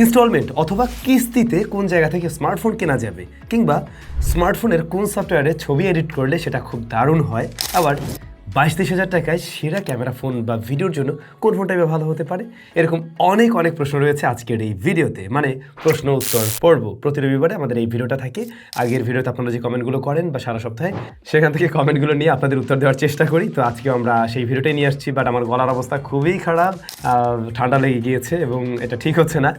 Instalment অথবা কিস্তিতে কোন জায়গা থেকে স্মার্টফোন কেনা যাবে কিংবা স্মার্টফোনের কোন সফটওয়্যারে ছবি এডিট করলে সেটা খুব দারুণ হয়। আবার বাইশ তেইশ হাজার টাকায় সেরা ক্যামেরা ফোন বা ভিডিওর জন্য কোন ফোনটা ভালো হতে পারে? এরকম অনেক অনেক প্রশ্ন রয়েছে আজকের এই ভিডিওতে। মানে প্রশ্ন, উত্তর পড়ব প্রতি রবিবারে আমাদের এই ভিডিওটা থাকে। আগের ভিডিওতে আপনারা যে কমেন্টগুলো করেন বা সারা সপ্তাহে, সেখান থেকে কমেন্টগুলো নিয়ে আপনাদের উত্তর দেওয়ার চেষ্টা করি। তো আজকে আমরা সেই ভিডিওটাই নিয়ে আসছি বাট আমার গলার অবস্থা খুবই খারাপ ঠান্ডা লেগে গিয়েছে এবং এটা ঠিক হচ্ছে না।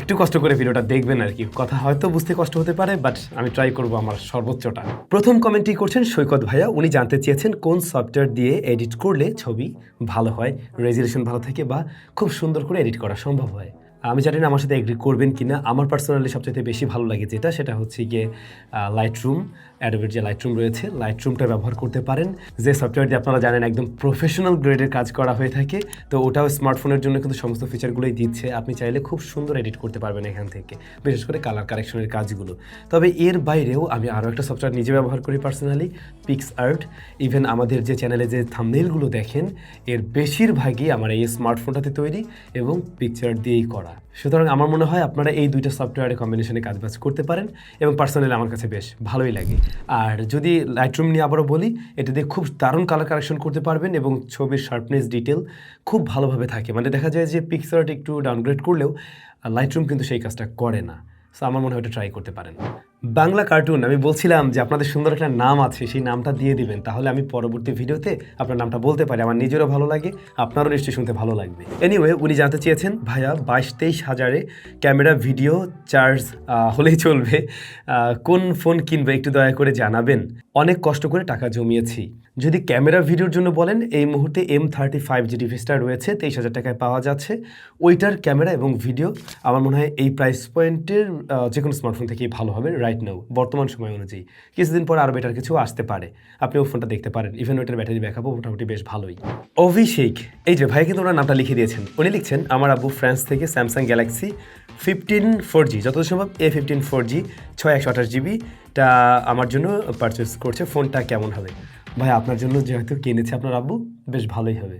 একটু কষ্ট করে ভিডিওটা দেখবেন আর কি। কথা হয়তো বুঝতে কষ্ট হতে পারে বাট আমি ট্রাই করব আমার সর্বোচ্চটা। প্রথম কমেন্টটি করছেন সৈকত ভাইয়া। উনি জানতে চেয়েছেন কোন সফটওয়্যার দিয়ে এডিট করলে ছবি ভালো হয় রেজুলেশন ভালো থাকে বা খুব সুন্দর করে এডিট করা সম্ভব হয়। আমি জানি না আমার সাথে এগ্রি করবেন কি না আমার পার্সোনালি সবচেয়ে বেশি ভালো লাগে যেটা, সেটা হচ্ছে গিয়ে লাইট রুম অ্যাডোবের যে লাইট রুম রয়েছে লাইট রুমটা ব্যবহার করতে পারেন। যে সফটওয়্যার দিয়ে আপনারা জানেন একদম প্রফেশনাল গ্রেডের কাজ করা হয়ে থাকে, তো ওটাও স্মার্টফোনের জন্য কিন্তু সমস্ত ফিচারগুলোই দিচ্ছে। আপনি চাইলে খুব সুন্দর এডিট করতে পারবেন এখান থেকে, বিশেষ করে কালার কারেকশনের কাজগুলো। তবে এর বাইরেও আমি আরও একটা সফটওয়্যার নিজে ব্যবহার করি পার্সোনালি পিক্স আর্ট ইভেন আমাদের যে চ্যানেলে যে থামনেলগুলো দেখেন, এর বেশিরভাগই আমার এই স্মার্টফোনটাতে তৈরি এবং পিকচার দিয়েই করা। সুতরাং আমার মনে হয় আপনারা এই দুইটা সফটওয়্যারের কম্বিনেশনে কাজবাজ করতে পারেন এবং পার্সোনালি আমার কাছে বেশ ভালোই লাগে। আর যদি লাইটরুম নিয়ে আবারও বলি, এটা দিয়ে খুব দারুণ কালার কারেকশন করতে পারবেন এবং ছবির শার্পনেস ডিটেল খুব ভালোভাবে থাকে। মানে দেখা যায় যে পিকচারটা একটু ডাউনগ্রেড করলেও লাইটরুম কিন্তু সেই কাজটা করে না। সো আমার মনে হয় ওটা ট্রাই করতে পারেন। বাংলা কার্টুন, আমি বলছিলাম যে আপনাদের সুন্দর একটা নাম আছে, সেই নামটা দিয়ে দিবেন। তাহলে আমি পরবর্তী ভিডিওতে আপনার নামটা বলতে পারি। আমার নিজেরও ভালো লাগে, আপনারও নিশ্চয়ই শুনতে ভালো লাগবে। এনিওয়ে উনি জানতে চেয়েছেন, ভাইয়া বাইশ তেইশ হাজারে ক্যামেরা, ভিডিও, চার্জ হলেই চলবে। কোন ফোন কিনবে, একটু দয়া করে জানাবেন। অনেক কষ্ট করে টাকা জমিয়েছি। যদি ক্যামেরা ভিডিওর জন্য বলেন, এই মুহূর্তে এম থার্টি ফাইভ যে ডিভাইসটা রয়েছে, তেইশ হাজার টাকায় পাওয়া যাচ্ছে। ওইটার ক্যামেরা এবং ভিডিও আমার মনে হয় এই প্রাইস পয়েন্টের যে কোনো স্মার্টফোন থেকেই ভালো হবে রাইট নাও বর্তমান সময় অনুযায়ী। কিছুদিন পর আরও বেটার কিছু আসতে পারে। আপনি ও ফোনটা দেখতে পারেন। ইভেন ওইটার ব্যাটারি ব্যাকআপও মোটামুটি বেশ ভালোই। অভিষেক, এই যে ভাই কিন্তু ওনার নামটা লিখে দিয়েছেন, উনি লিখছেন, আমার আব্বু ফ্রান্স থেকে Samsung Galaxy fifteen four G যত সম্ভব এ ফিফটিন ফোর জি ছয় একশো আঠাশ জিবিটা আমার জন্য পারচেস করছে, ফোনটা কেমন হবে? ভাই, আপনার জন্য যেহেতু কিনেছে আপনার আব্বু, বেশ ভালোই হবে।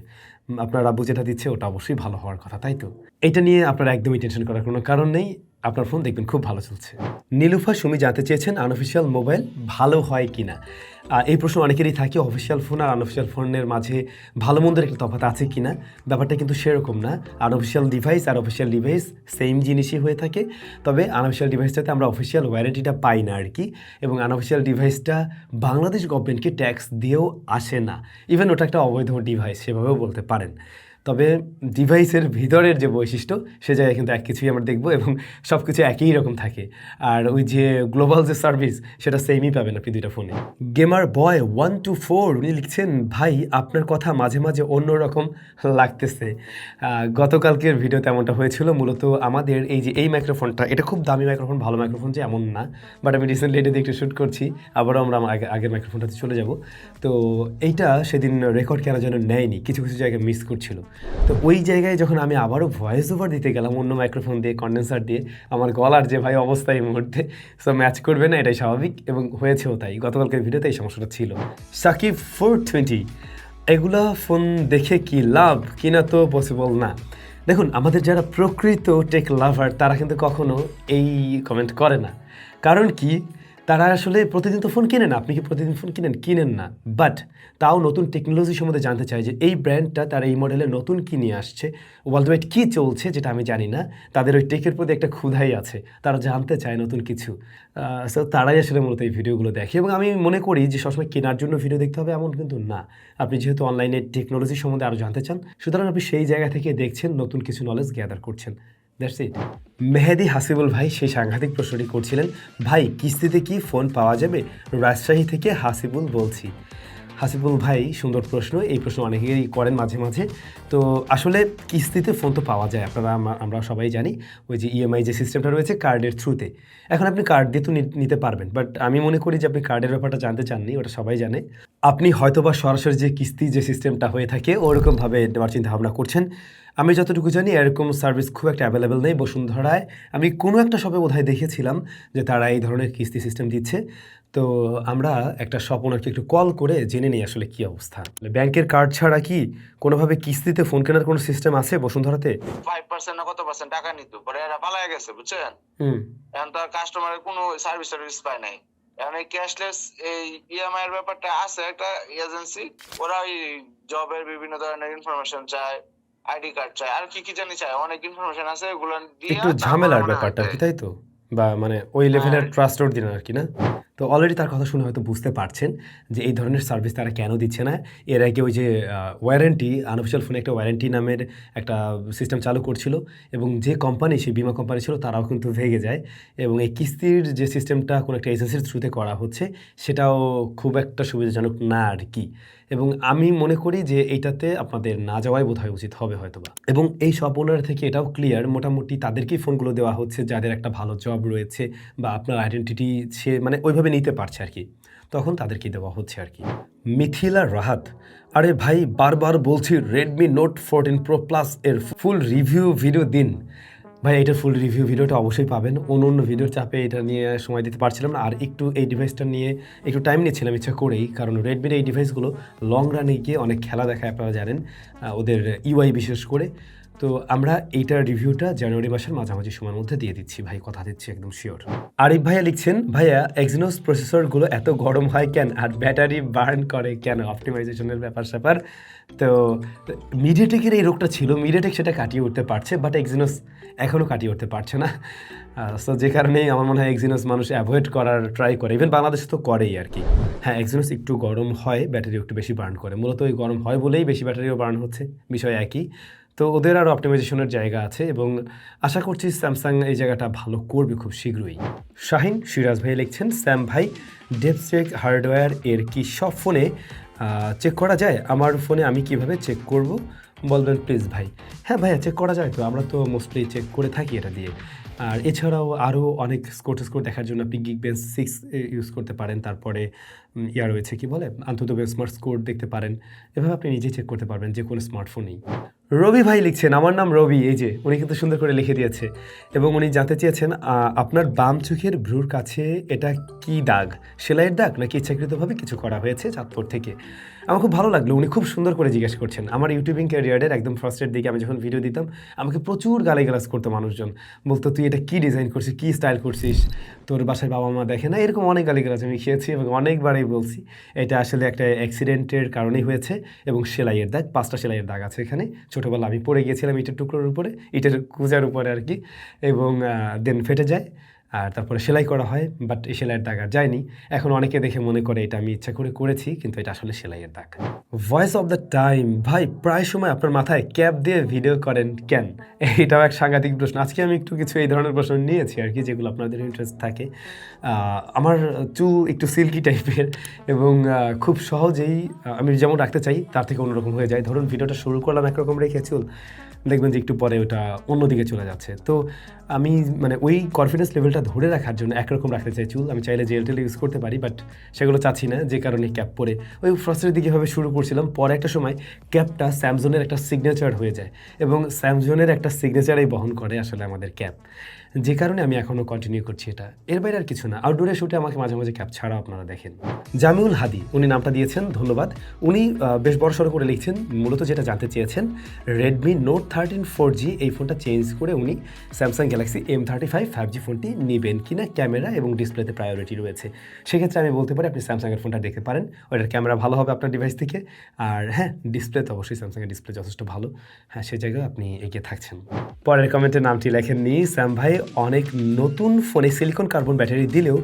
আপনার আব্বু যেটা দিচ্ছে, ওটা অবশ্যই ভালো হওয়ার কথা, তাই তো? এটা নিয়ে আপনার একদমই টেনশন করার কোনো কারণ নেই। আপনার ফোন দেখবেন, খুব ভালো চলছে। নীলুফা সুমি জানতে চেয়েছেন আনঅফিসিয়াল মোবাইল ভালো হয় কিনা? এই প্রশ্ন অনেকেরই থাকে অফিসিয়াল ফোন আর আনঅফিসিয়াল ফোনের মাঝে ভালো মন্দের একটা তফাৎ আছে কি না ব্যাপারটা কিন্তু সেরকম না। আনঅফিসিয়াল ডিভাইস আর অফিসিয়াল ডিভাইস সেম জিনিসই হয়ে থাকে। তবে আনঅফিসিয়াল ডিভাইসটাতে আমরা অফিসিয়াল ওয়ারেন্টিটা পাই না আর কি এবং আনঅফিসিয়াল ডিভাইসটা বাংলাদেশ গভর্নমেন্টকে ট্যাক্স দিয়েও আসে না। ইভেন ওটা একটা অবৈধ ডিভাইস সেভাবেও বলতে পারেন। তবে ডিভাইসের ভিতরের যে বৈশিষ্ট্য, সে জায়গায় কিন্তু এক কিছুই আমরা দেখব এবং সব কিছু একই রকম থাকে। আর ওই যে গ্লোবাল যে সার্ভিস সেটা সেমই পাবেন আপনি দুইটা ফোনে gamer boy one two four উনি লিখছেন, ভাই, আপনার কথা মাঝে মাঝে অন্যরকম লাগতেছে। গতকালকের ভিডিও তেমনটা হয়েছিল, মূলত আমাদের এই যে এই মাইক্রোফোনটা এটা খুব দামি মাইক্রোফোন ভালো মাইক্রোফোন যে এমন না বাট আমি রিসেন্টলি এটা দিয়ে একটু শ্যুট করছি, আবারও আমরা আগে, আগের মাইক্রোফোনটাতে চলে যাব। তো এইটা সেদিন রেকর্ড করার জন্য নেয়নি, কিছু কিছু জায়গায় মিস করছিল। তো ওই জায়গায় যখন আমি আবারও ভয়েস ওভার দিতে গেলাম অন্য মাইক্রোফোন দিয়ে কন্ডেন্সার দিয়ে, আমার গলার যে ভাই অবস্থা এই মুহূর্তে সো ম্যাচ করবে না, এটাই স্বাভাবিক এবং হয়েছেও তাই। গতকালকের ভিডিওতে এই সমস্যাটা ছিল। সাকিব ফোর টোয়েন্টি এগুলা ফোন দেখে কি লাভ? কিনা তো পসিবল না। দেখুন, আমাদের যারা প্রকৃত টেক লাভার তারা কিন্তু কখনো এই কমেন্ট করে না। কারণ কি? তারা আসলে প্রতিদিন তো ফোন কিনেন আপনি কি প্রতিদিন ফোন কিনেন? কিনেন না। বাট তাও নতুন টেকনোলজি সম্বন্ধে জানতে চাই যে এই ব্র্যান্ডটা তারা এই মডেলে নতুন কি নিয়ে আসছে? ওয়ার্ল্ড ওয়াইড কী চলছে যেটা আমি জানি না। তাদের ওই টেকের প্রতি একটা ক্ষুধাই আছে। তারা জানতে চায় নতুন কিছু। সো তারাই আসলে মূলত এই ভিডিওগুলো দেখে। এবং আমি মনে করি যে সবসময় কেনার জন্য ভিডিও দেখতে হবে, এমন কিন্তু না। আপনি যেহেতু অনলাইনে টেকনোলজি সম্বন্ধে আরও জানতে চান, সুতরাং আপনি সেই জায়গা থেকে দেখছেন, নতুন কিছু নলেজ গ্যাদার করছেন। দ্যাটস ইট মেহেদি হাসিবুল ভাই সেই সাংঘাতিক প্রশ্নটি করছিলেন, ভাই, কিস্তিতে কি ফোন পাওয়া যাবে? রাজশাহী থেকে হাসিবুল বলছি। হাসিবুল ভাই, সুন্দর প্রশ্ন, এই প্রশ্ন অনেকেই করেন মাঝে মাঝে। তো আসলে কিস্তিতে ফোন তো পাওয়া যায়, আপনারা আমরা সবাই জানি ওই যে ইএমআই যে সিস্টেমটা রয়েছে কার্ডের থ্রুতে এখন আপনি কার্ড দিয়ে তো নিতে পারবেন বাট আমি মনে করি যে আপনি কার্ডের ব্যাপারটা জানতে চাননি, ওটা সবাই জানে। আপনি হয়তোবা সরাসরি যে কিস্তি যে সিস্টেমটা হয়ে থাকে, ওরকমভাবে নেওয়ার চিন্তা ভাবনা করছেন। আমি যতটুকু জানি এরকম সার্ভিস খুব একটা অ্যাভেলেবেল নেই বসুন্ধরায় আমি কোনো একটা শপে বোধহয় দেখেছিলাম যে তারা এই ধরনের কিস্তি সিস্টেম দিচ্ছে। তো আমরা একটা শপ ওনারকে একটু কল করে জেনে নিই আসলে কি অবস্থা। ব্যাংকের কার্ড ছাড়া কি কোনোভাবে কিস্তিতে ফোন কেনার কোনো সিস্টেম আছে বসুন্ধরাতে? ফাইভ পার্সেন্ট না কত পার্সেন্ট টাকা নিত। পরে এরা পালায় গেছে বুঝছেন? হুম। এখন তো কাস্টমারের কোনো সার্ভিস সার্ভিস পায় নাই। এখন এই ক্যাশলেস এই ইএমআই এর ব্যাপারটা আছে একটা এজেন্সি ওরা ওই জবের বিভিন্ন ধরনের ইনফরমেশন চায়। আইডি কার্ড চায় আর কি কি জানি চায় অনেক ইনফরমেশন আছে এগুলো দিয়ে একটু ঝামেলার ব্যাপারটা কি তাই তো? বা মানে ওই লেভেলের হ্যাঁ। ট্রাস্ট ওর দিন আর কি না? তো অলরেডি তার কথা শুনে হয়তো বুঝতে পারছেন যে এই ধরনের সার্ভিস তারা কেন দিচ্ছে না। এর আগে ওই যে ওয়ারেন্টি আনঅফিসিয়াল ফোনে একটা ওয়ারেন্টি নামের একটা সিস্টেম চালু করছিল এবং যে কোম্পানি সেই বিমা কোম্পানি ছিল তারাও কিন্তু ভেঙে যায় এবং এই কিস্তির যে সিস্টেমটা কোনো একটা এজেন্সির থ্রুতে করা হচ্ছে সেটাও খুব একটা সুবিধাজনক না আর কি। এবং আমি মনে করি যে এইটাতে আপনাদের না যাওয়াই বোধহয় উচিত হবে হয়তোবা। এবং এই সব ওনার থেকে এটাও ক্লিয়ার মোটামুটি তাদেরকেই ফোনগুলো দেওয়া হচ্ছে, যাদের একটা ভালো জব রয়েছে বা আপনার আইডেন্টিটি সে মানে ওইভাবে নিতে পারছে আর কি তখন তাদেরকেই দেওয়া হচ্ছে আর কি মিথিলা রাহাত, আরে ভাই বারবার বলছি Redmi note fourteen pro plus এর ফুল রিভিউ ভিডিও দিন। ভাই এটার ফুল রিভিউ ভিডিওটা অবশ্যই পাবেন। অন্য অন্য ভিডিওর চাপে এটা নিয়ে সময় দিতে পারছিলাম না। আর একটু এই ডিভাইসটা নিয়ে একটু টাইম নিচ্ছিলাম ইচ্ছা করেই, কারণ রেডমির এই ডিভাইসগুলো লং রানে গিয়ে অনেক খেলা দেখায়, আপনারা জানেন ওদের ইউআই বিশেষ করে। তো আমরা এইটার রিভিউটা জানুয়ারি মাসের মাঝামাঝি সময়ের মধ্যে দিয়ে দিচ্ছি। ভাই, কথা দিচ্ছি একদম শিওর আরিফ ভাইয়া লিখছেন, ভাইয়া এক্সিনোস প্রসেসরগুলো এত গরম হয় কেন আর ব্যাটারি বার্ন করে কেন? অপটিমাইজেশনের ব্যাপার স্যাপার। তো মিডিয়াটেকের এই রোগটা ছিল। মিডিয়াটেক সেটা কাটিয়ে উঠতে পারছে বাট এক্সিনোস এখনও কাটিয়ে উঠতে পারছে না। সো যে কারণেই আমার মনে হয় এক্সিনোস মানুষ অ্যাভয়েড করার ট্রাই করে। ইভেন বাংলাদেশে তো করেই আর কি। হ্যাঁ এক্সিনোস একটু গরম হয় ব্যাটারি একটু বেশি বার্ন করে। মূলত ওই গরম হয় বলেই বেশি ব্যাটারিও বার্ন হচ্ছে। বিষয় একই। তো ওদের আরও অপটিমাইজেশনের জায়গা আছে এবং আশা করছি স্যামসাং এই জায়গাটা ভালো করবে খুব শীঘ্রই। শাহিন সিরাজ ভাই লিখছেন, স্যাম ভাই ডেপসেক হার্ডওয়্যার এর কি সব ফোনে চেক করা যায়? আমার ফোনে আমি কীভাবে চেক করব? বলবেন, প্লিজ ভাই। হ্যাঁ ভাইয়া চেক করা যায় তো, আমরা তো মোস্টলি চেক করে থাকি এটা দিয়ে। আর এছাড়াও আরও অনেক স্কোর স্কোর দেখার জন্য আপনি গিগ বেঞ্চ সিক্স ইউজ করতে পারেন। তারপরে ইয়া রয়েছে কি বলে? আন্তত স্মার্ট স্কোর দেখতে পারেন। এভাবে আপনি নিজেই চেক করতে পারবেন যে কোনো স্মার্টফোনেই রবি ভাই লিখছেন, আমার নাম রবি। এই যে, উনি কিন্তু সুন্দর করে লিখে দিয়েছে। এবং উনি জানতে চেয়েছেন আপনার বাম চোখের ভ্রুর কাছে এটা কি দাগ? সেলাইয়ের দাগ? নাকি ইচ্ছাকৃতভাবে কিছু করা হয়েছে চাঁদপুর থেকে? আমার খুব ভালো লাগল। উনি খুব সুন্দর করে জিজ্ঞেস করছেন। আমার ইউটিউবিং ক্যারিয়ারের একদম ফার্স্টের দিকে আমি যখন ভিডিও দিতাম, আমাকে প্রচুর গালিগালাজ করতো মানুষজন। বলতো, তুই এটা কী ডিজাইন করছিস? কী স্টাইল করছিস? তোর বাসায় বাবা মা দেখে না? এরকম অনেক গালিগালাজ আমি খেয়েছি এবং অনেকবারই বলছি। এটা আসলে একটা অ্যাক্সিডেন্টের কারণেই হয়েছে এবং সেলাইয়ের দাগ, পাঁচটা সেলাইয়ের দাগ আছে এখানে। ছোটোবেলা আমি পড়ে গিয়েছিলাম ইটের টুকরোর উপরে, ইটের কুজার উপরে আর কি, এবং দেন ফেটে যায়। আর তারপরে সেলাই করা হয় বাট এই সেলাইয়ের দাগ আর যায়নি। এখন অনেকে দেখে মনে করে এটা আমি ইচ্ছা করে করেছি, কিন্তু এটা আসলে সেলাইয়ের দাগ। ভয়েস অফ দ্য টাইম ভাই, প্রায় সময় আপনার মাথায় ক্যাপ দিয়ে ভিডিও করেন কেন? এটাও এক সাংঘাতিক প্রশ্ন। আজকে আমি একটু কিছু এই ধরনের প্রশ্ন নিয়েছি আর কি, যেগুলো আপনাদের ইন্টারেস্ট থাকে। আমার চুল একটু সিল্কি টাইপের এবং খুব সহজেই আমি যেমন রাখতে চাই, তার থেকে অন্যরকম হয়ে যায়। ধরুন ভিডিওটা শুরু করলাম একরকম রেখে চুল, দেখবেন যে একটু পরে ওটা অন্যদিকে চলে যাচ্ছে। তো আমি মানে ওই কনফিডেন্স লেভেলটা ধরে রাখার জন্য একরকম রাখতে চাই চুল। আমি চাইলে জেল টেল ইউজ করতে পারি বাট সেগুলো চাচ্ছি না, যে কারণে ক্যাপ পরে। ওই ফ্রস্টের দিকে ভাবে শুরু করছিলাম, পরে একটা সময় ক্যাপটা স্যামসনের একটা সিগনেচার হয়ে যায়। এবং স্যামসনের একটা সিগনেচারই বহন করে আসলে আমাদের ক্যাপ যে কারণে আমি এখনও কন্টিনিউ করছি এটা। এর বাইরে আর কিছু না। আউটডোরে শুটে আমাকে মাঝে মাঝে ক্যাপ ছাড়াও আপনারা দেখেন। জামিউল হাদি, উনি নামটা দিয়েছেন, ধন্যবাদ। উনি বেশ বড়সড় করে লিখছেন, মূলত যেটা জানতে চেয়েছেন Redmi note thirteen four G এই ফোনটা চেঞ্জ করে উনি Samsung Galaxy M thirty five five G ফোনটি নেবেন কিনা, ক্যামেরা এবং ডিসপ্লেতে প্রায়োরিটি রয়েছে। সেক্ষেত্রে আমি বলতে পারি আপনি স্যামসাংয়ের ফোনটা দেখতে পারেন। ওটার ক্যামেরা ভালো হবে আপনার ডিভাইস থেকে। আর হ্যাঁ ডিসপ্লে তো অবশ্যই স্যামসাংয়ের ডিসপ্লে যথেষ্ট ভালো। হ্যাঁ সেই জায়গায় আপনি এগিয়ে থাকছেন। পরের কমেন্টে নামটি লেখেননি স্যাম ভাই, অনেক নতুন ফোনে সিলিকন কার্বন ব্যাটারি দিলেও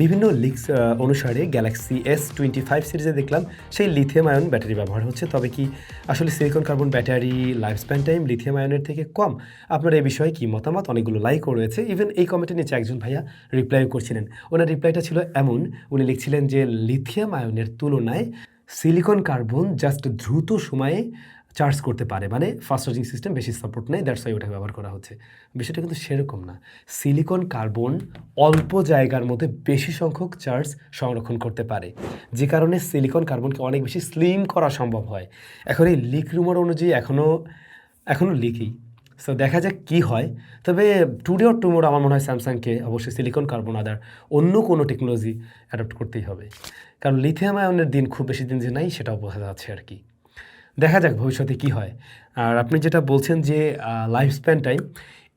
বিভিন্ন লিক্স অনুসারে গ্যালাক্সি এস টোয়েন্টি ফাইভ সিরিজে দেখলাম, সেই লিথিয়াম আয়ন ব্যাটারি ব্যবহার হচ্ছে। তবে কি আসলে silicon carbon battery life span time lithium আয়নের থেকে কম? আপনার এই বিষয়ে কি মতামত? অনেকগুলো লাইকও রয়েছে। ইভেন এই কমেন্টের নিচে একজন ভাইয়া রিপ্লাইও করছিলেন। ওনার রিপ্লাইটা ছিল এমন, উনি লিখছিলেন যে লিথিয়াম আয়নের তুলনায় সিলিকন কার্বন জাস্ট দ্রুত সময়ে চার্জ করতে পারে। মানে ফাস্ট চার্জিং সিস্টেম বেশি সাপোর্ট নেই দ্যাটস ওয়াই ওটা ব্যবহার করা হচ্ছে। বিষয়টা কিন্তু সেরকম না। সিলিকন কার্বন অল্প জায়গার মধ্যে বেশি সংখ্যক চার্জ সংরক্ষণ করতে পারে। যে কারণে সিলিকন কার্বনকে অনেক বেশি স্লিম করা সম্ভব হয়। এখন এই লিক রুমার অনুযায়ী এখনও এখনও লিখি সো দেখা যাক কি হয়। তবে টুডে অর টুমোর আমার মনে হয় স্যামসাংকে অবশ্যই সিলিকন কার্বন আদার অন্য কোনো টেকনোলজি অ্যাডপ্ট করতেই হবে। কারণ লিথিয়াম আয়নের দিন খুব বেশি দিন যে নাই সেটা বোঝা যাচ্ছে আর কি। দেখা যাক ভবিষ্যতে কি হয়। আর আপনি যেটা বলছেন যে লাইফ স্প্যান টাইম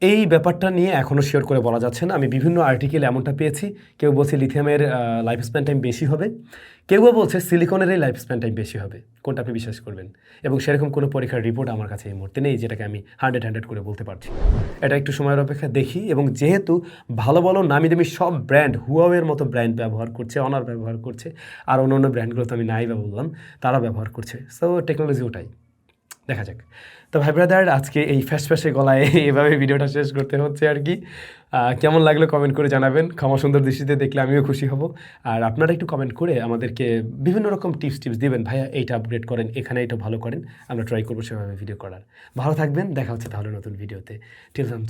এই ব্যাপারটা নিয়ে এখনও শিওর করে বলা যাচ্ছে না। আমি বিভিন্ন আর্টিকেল এমনটা পেয়েছি। কেউ বলছে লিথিয়ামের লাইফ স্প্যান টাইম বেশি হবে। কেউ বলছে সিলিকনেরই লাইফ স্প্যান টাইম বেশি হবে। কোনটা আপনি বিশ্বাস করবেন? এবং সেরকম কোনো পরীক্ষার রিপোর্ট আমার কাছে এই মুহূর্তে নেই, যেটাকে আমি হান্ড্রেড হান্ড্রেড করে বলতে পারছি। এটা একটু সময়ের অপেক্ষা দেখি। এবং যেহেতু ভালো ভালো নামি দামি সব ব্র্যান্ড হুয়াওয়ের মতো ব্র্যান্ড ব্যবহার করছে অনার ব্যবহার করছে, আর অন্য অন্য ব্র্যান্ডগুলো তো আমি নাই বা বললাম, তারা ব্যবহার করছে। সো টেকনোলজি ওটাই। দেখা যাক। তো ভাই ব্রাদার আজকে এই ফ্যাস ফ্যাসে গলায় এভাবে ভিডিওটা শেষ করতে হচ্ছে আর কি। কেমন লাগল কমেন্ট করে জানাবেন। ক্ষমা সুন্দর দৃষ্টিতে দেখলে আমিও খুশি হব। আর আপনারা একটু কমেন্ট করে আমাদেরকে বিভিন্ন রকম টিপস টিপস দিবেন। ভাইয়া, এইটা আপগ্রেড করেন, এখানে এটা ভালো করেন। আমরা ট্রাই করব সেভাবে ভিডিও করার। ভালো থাকবেন, দেখা হচ্ছে তাহলে নতুন ভিডিওতে টিল দাম